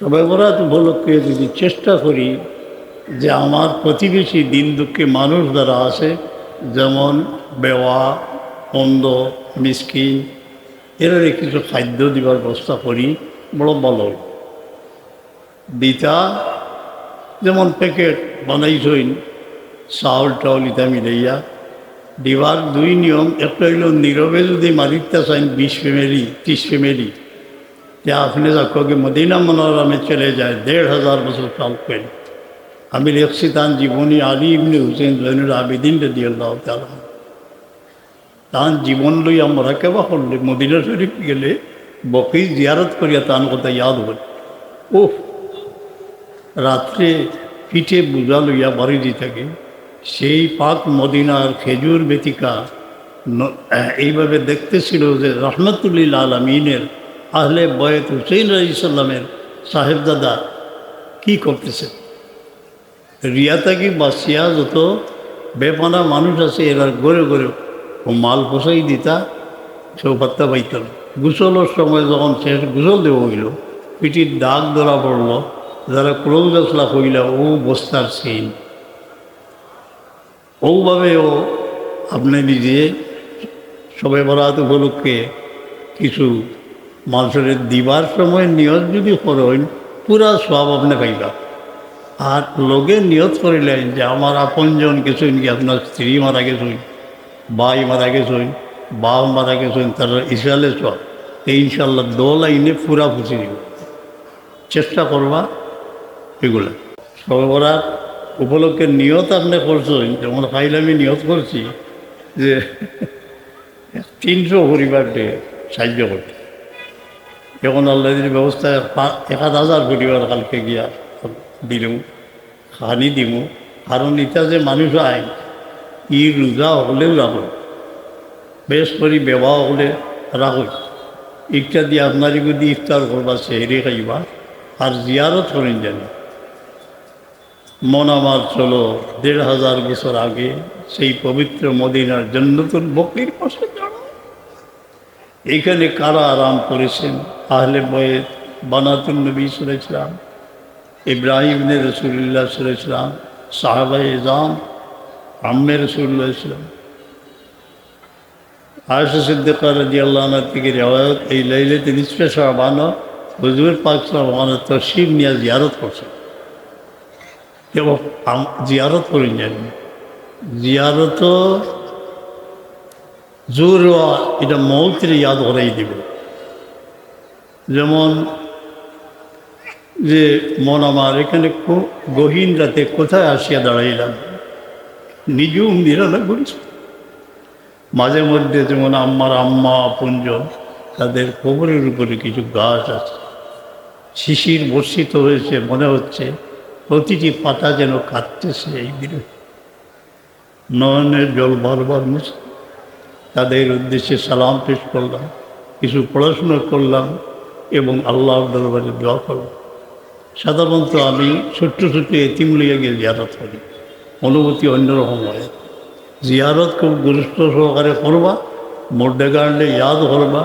তবে ওরা উপলক্ষে যদি চেষ্টা করি যে আমার প্রতিবেশী দিন দুঃখে মানুষ যারা আছে যেমন বেওয়া অন্ধ মিসকিন, এরা কিছু খাদ্য দিবার ব্যবস্থা করি, বড় ভালো। দিতা যেমন প্যাকেট বানাইছইন চাউল টাউল ইতা মিলাইয়া দিবার দুই নিয়ম, একটা হইল নীরবে যদি মারিতে চাইন বিশ ফ্যামিলি ত্রিশ ফ্যামিলি তে আপনি যাকে মদিনা মনোরমে চলে যায় দেড় হাজার বছর কাল পেন আমি লিখছি তান জীবনী আলী ইবনে হুসেন জৈনুল আবেদিন রেদি আল্লাহ তালা তান জীবন লই আমরা কেবা করলে, মদিনা শরীফ গেলে বকি জিয়ারত করিয়া তান কথা ইয়াদ হল। ওহ রাত্রে পিঠে বুঝা লইয়া বাড়ি দি থাকে, সেই পাক মদিনার খেজুর বেতিকা এইভাবে দেখতেছিল যে রহমতুল্লিল আলমিনের আহলে বয়েত হুসেন আলাইসাল্লামের সাহেবদাদা কি করতেছে? রিয়াতাকি বাসিয়া যত বেপানা মানুষ আছে এরা গড়ে গড়ে ও মাল পোষাই দিতা চৌপাত্তা পাইতাম গুসলের সময় যখন শেষ গুসল দেওয়া হইল, পিঠির দাগ ধরা পড়ল, যারা ক্লোজ আসলা ও বস্তার সিন। ওভাবে ও আপনি নিজে সবে বরাত উপলক্ষে কিছু মানুষের দিবার সময় নিয়ত যদি করেন, পুরা সব আপনি পাইবা। আর লোকে নিয়ত করিলেন যে, আমার আপনজন কিছু কি? আপনার স্ত্রী মারা গেছেন, ভাই মারা গেছেন, বাপ মারা গেছেন, তারা ইসরায়েলে সব ইনশাল্লাহ দো আইনে পুরা ফুসি দিব চেষ্টা করবা এগুলো। সর্বরাত উপলক্ষে নিয়ত আপনি করছেন, যেমন ফাইল আমি নিয়ত করছি যে, তিনশো পরিবারকে সাহায্য করতে। এখন আল্লাহ যদি ব্যবস্থায় পা- এক হাজার পরিবার কালকে গিয়া দিলুম, খানি দিমু। কারণ এটা যে মানুষ আইন, ই রোজা হলেও রাখো বেশ করি বেবা হলে রাখো ইটা দিয়ে আপনার যদি ইফতার করবা, সেহরি খাইবা, আর জিয়ারত করেন জানি মন আমার চলো, দেড় হাজার বছর আগে সেই পবিত্র মদিনার জন্নতুল বকরির পাশে। এইখানে কারা আরাম করেছেন? আহলে বয়ে বানাতুল নবী সুরেছিলাম ইব্রাহিম নে রসুল্লাহ সুরেছিলাম সাহাবা ইজাম আম্মে রসুল্লাহ ইসলাম আয়সা সিদ্দিকা রাজি আল্লাহ থেকে রেওয়ায়ত, এই লাইলে তিনি স্পেশাল বানো হুজুর পাক সাল্লাহ তসিম নিয়ে জিয়ারত করছেন জিয়ারত করেন জানি জিয়ারত জোর এটা মৌতের ইয়াদ করাই দিব। যেমন যে মন আমার, এখানে গহীন রাতে কোথায় আসিয়া দাঁড়াইলাম? নিজেও নিরালা করেছি। মাঝে মধ্যে যেমন আম্মার আম্মা পুঞ্জ তাদের কোমরের উপরে কিছু গাছ আছে। শিশির বর্ষিত হয়েছে, মনে হচ্ছে প্রতিটি পাতা যেন কাঁদতেছে এই দিনে। নয়নের জল বারবার মুছে তাদের উদ্দেশ্যে সালাম পেশ করলাম, কিছু পড়াশোনা করলাম এবং আল্লাহ দরবারে দোয়া করলাম। সাধারণত আমি ছোট্ট ছোট্ট এতিম লিয়ে গিয়ে জিয়ারত করি, অনুভূতি অন্যরকম হয়। জিয়ারত খুব গুরুত্ব সহকারে করবা গাড়লে ইয়াদ করবা